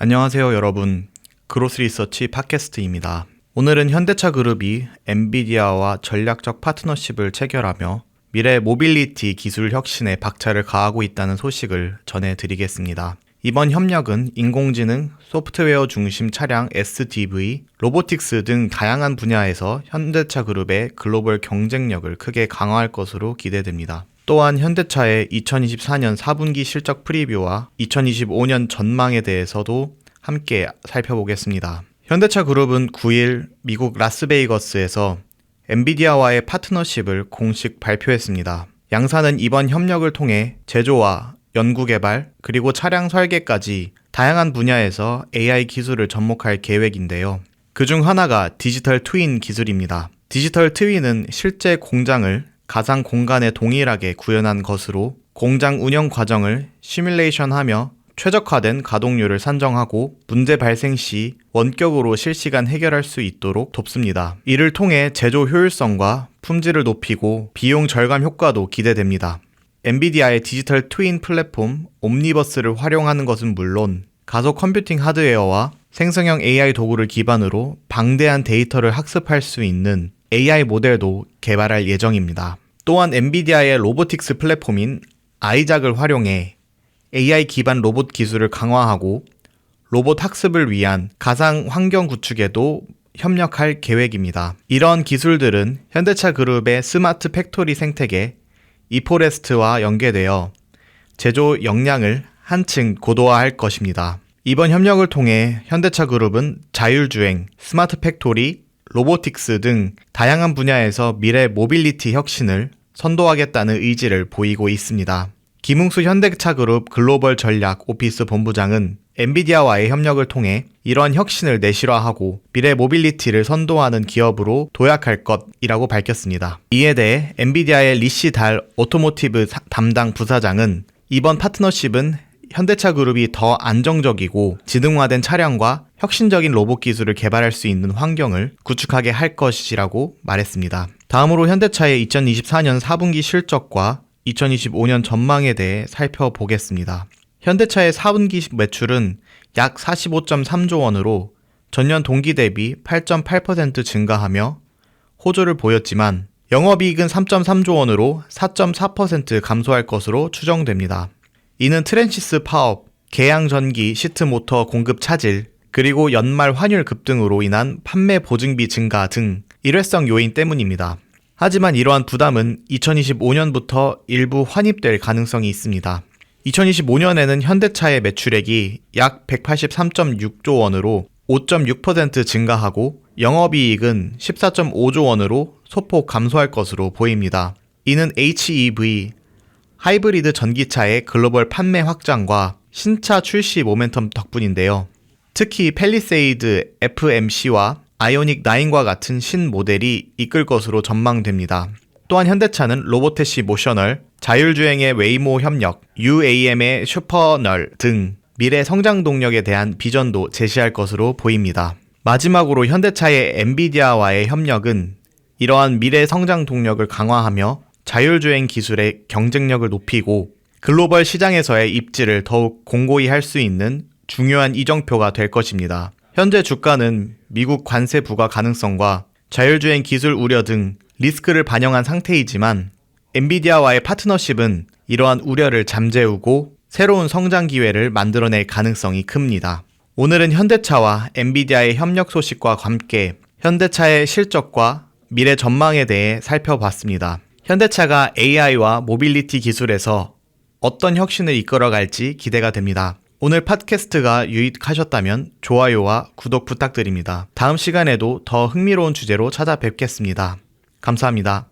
안녕하세요, 여러분. 그로스 리서치 팟캐스트입니다. 오늘은 현대차 그룹이 엔비디아와 전략적 파트너십을 체결하며 미래 모빌리티 기술 혁신에 박차를 가하고 있다는 소식을 전해드리겠습니다. 이번 협력은 인공지능, 소프트웨어 중심 차량 SDV, 로보틱스 등 다양한 분야에서 현대차 그룹의 글로벌 경쟁력을 크게 강화할 것으로 기대됩니다. 또한 현대차의 2024년 4분기 실적 프리뷰와 2025년 전망에 대해서도 함께 살펴보겠습니다. 현대차 그룹은 9일 미국 라스베이거스에서 엔비디아와의 파트너십을 공식 발표했습니다. 양사는 이번 협력을 통해 제조와 연구개발 그리고 차량 설계까지 다양한 분야에서 AI 기술을 접목할 계획인데요. 그중 하나가 디지털 트윈 기술입니다. 디지털 트윈은 실제 공장을 가상 공간에 동일하게 구현한 것으로 공장 운영 과정을 시뮬레이션하며 최적화된 가동률을 산정하고 문제 발생 시 원격으로 실시간 해결할 수 있도록 돕습니다. 이를 통해 제조 효율성과 품질을 높이고 비용 절감 효과도 기대됩니다. 엔비디아의 디지털 트윈 플랫폼 옴니버스를 활용하는 것은 물론 가속 컴퓨팅 하드웨어와 생성형 AI 도구를 기반으로 방대한 데이터를 학습할 수 있는 AI 모델도 개발할 예정입니다. 또한 엔비디아의 로보틱스 플랫폼인 아이작을 활용해 AI 기반 로봇 기술을 강화하고 로봇 학습을 위한 가상 환경 구축에도 협력할 계획입니다. 이런 기술들은 현대차 그룹의 스마트 팩토리 생태계 이포레스트와 연계되어 제조 역량을 한층 고도화할 것입니다. 이번 협력을 통해 현대차 그룹은 자율주행, 스마트 팩토리, 로보틱스 등 다양한 분야에서 미래 모빌리티 혁신을 선도하겠다는 의지를 보이고 있습니다. 김웅수 현대차 그룹 글로벌 전략 오피스 본부장은 엔비디아와의 협력을 통해 이러한 혁신을 내실화하고 미래 모빌리티를 선도하는 기업으로 도약할 것이라고 밝혔습니다. 이에 대해 엔비디아의 리시 달 오토모티브 사- 담당 부사장은 이번 파트너십은 현대차 그룹이 더 안정적이고 지능화된 차량과 혁신적인 로봇 기술을 개발할 수 있는 환경을 구축하게 할 것이라고 말했습니다. 다음으로 현대차의 2024년 4분기 실적과 2025년 전망에 대해 살펴보겠습니다. 현대차의 4분기 매출은 약 45.3조 원으로 전년 동기 대비 8.8% 증가하며 호조를 보였지만 영업이익은 3.3조 원으로 4.4% 감소할 것으로 추정됩니다. 이는 트랜시스 파업, 개양 전기 시트 모터 공급 차질, 그리고 연말 환율 급등으로 인한 판매 보증비 증가 등 일회성 요인 때문입니다. 하지만 이러한 부담은 2025년부터 일부 환입될 가능성이 있습니다. 2025년에는 현대차의 매출액이 약 183.6조 원으로 5.6% 증가하고 영업이익은 14.5조 원으로 소폭 감소할 것으로 보입니다. 이는 HEV, 하이브리드 전기차의 글로벌 판매 확장과 신차 출시 모멘텀 덕분인데요. 특히 펠리세이드 FMC와 아이오닉 9과 같은 신 모델이 이끌 것으로 전망됩니다. 또한 현대차는 로보테시 모셔널, 자율주행의 웨이모 협력, UAM의 슈퍼널 등 미래 성장 동력에 대한 비전도 제시할 것으로 보입니다. 마지막으로 현대차의 엔비디아와의 협력은 이러한 미래 성장 동력을 강화하며 자율주행 기술의 경쟁력을 높이고 글로벌 시장에서의 입지를 더욱 공고히 할 수 있는 중요한 이정표가 될 것입니다. 현재 주가는 미국 관세 부과 가능성과 자율주행 기술 우려 등 리스크를 반영한 상태이지만 엔비디아와의 파트너십은 이러한 우려를 잠재우고 새로운 성장 기회를 만들어낼 가능성이 큽니다. 오늘은 현대차와 엔비디아의 협력 소식과 함께 현대차의 실적과 미래 전망에 대해 살펴봤습니다. 현대차가 AI와 모빌리티 기술에서 어떤 혁신을 이끌어갈지 기대가 됩니다. 오늘 팟캐스트가 유익하셨다면 좋아요와 구독 부탁드립니다. 다음 시간에도 더 흥미로운 주제로 찾아뵙겠습니다. 감사합니다.